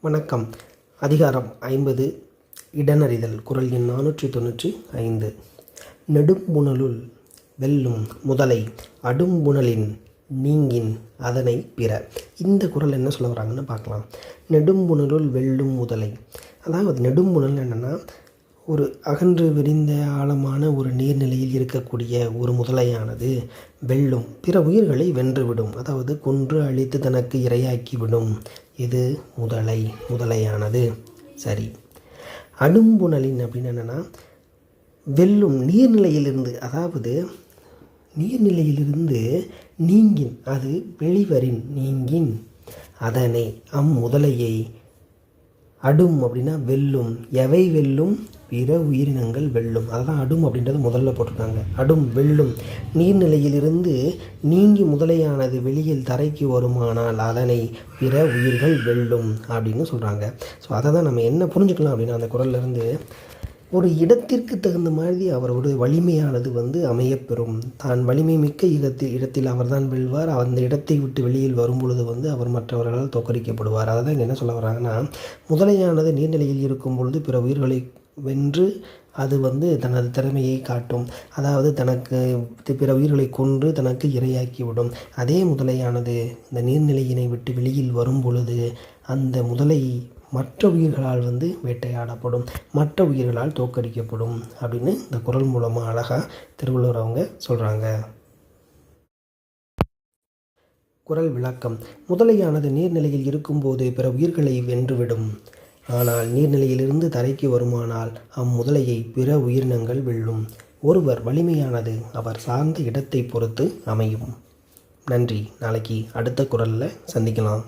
வணக்கம். அதிகாரம் ஐம்பது. இடனறிதல். குரல் எண் நானூற்றி தொண்ணூற்றி ஐந்து. நெடும்புணலுள் வெல்லும் முதலை அடும்புணலின் நீங்கின் அதனை பிற. இந்த குரல் என்ன சொல்ல வராங்கன்னு பார்க்கலாம். நெடும்புணலுள் வெல்லும் முதலை. அதாவது நெடும்புணல் என்னென்னா ஒரு அகன்று விரிந்த ஆழமான ஒரு நீர்நிலையில் இருக்கக்கூடிய ஒரு முதலையானது வெல்லும் பிற உயிர்களை வென்றுவிடும் அதாவது கொன்று அழித்து தனக்கு இரையாக்கிவிடும். இது முதலை முதலையானது. சரி. அடும்புணலின் அப்படின்னு என்னென்னா வெல்லும் நீர்நிலையிலிருந்து அதாவது நீர்நிலையிலிருந்து நீங்கின் அது வெளிவரின் நீங்கின். அதனை அம்முதலையை அடும் அப்படின்னா வெல்லும். எவை வெல்லும்? பிற உயிரினங்கள் வெல்லும். அதுதான் அடும் அப்படின்றது முதல்ல போட்டிருக்காங்க. அடும் வெல்லும். நீர்நிலையிலிருந்து நீங்கி முதலையானது வெளியில் தரைக்கு வருமானால் அதனை பிற உயிர்கள் வெல்லும் அப்படின்னு சொல்கிறாங்க ஸோ அதை தான் நம்ம என்ன புரிஞ்சுக்கலாம் அப்படின்னா அந்த குரல்ல இருந்து ஒரு இடத்திற்கு தகுந்த மாதிரி அவரோட வலிமையானது வந்து அமையப்பெறும். தான் வலிமை மிக்க இடத்தில் இடத்தில் அவர்தான் வெல்வார். அந்த இடத்தை விட்டு வெளியில் வரும்பொழுது வந்து அவர் மற்றவர்களால் தோக்கரிக்கப்படுவார் அதை தான் என்ன சொல்ல வராங்கன்னா முதலையானது நீர்நிலையில் இருக்கும் பொழுது பிற உயிர்களை வென்று அது வந்து தனது திறமையை காட்டும். அதாவது தனக்கு பிற உயிர்களை கொன்று தனக்கு இரையாக்கிவிடும். அதே முதலையானது இந்த நீர்நிலையினை விட்டு வெளியில் வரும் பொழுது அந்த முதலை மற்ற உயிர்களால் வந்து வேட்டையாடப்படும் மற்ற உயிர்களால் தோற்கடிக்கப்படும் அப்படின்னு இந்த குரல் மூலமாக அழகாக திருவள்ளுவர் அவங்க சொல்கிறாங்க குரல் விளக்கம். முதலையானது நீர்நிலையில் இருக்கும்போது பிற உயிர்களை வென்றுவிடும். ஆனால் நீர்நிலையிலிருந்து தரைக்கு வருமானால் அம்முதலையை பிற உயிரினங்கள் வெல்லும். ஒருவர் வலிமையானது அவர் சார்ந்த இடத்தை பொறுத்து அமையும். நன்றி. நாளைக்கு அடுத்த குரலில் சந்திக்கலாம்.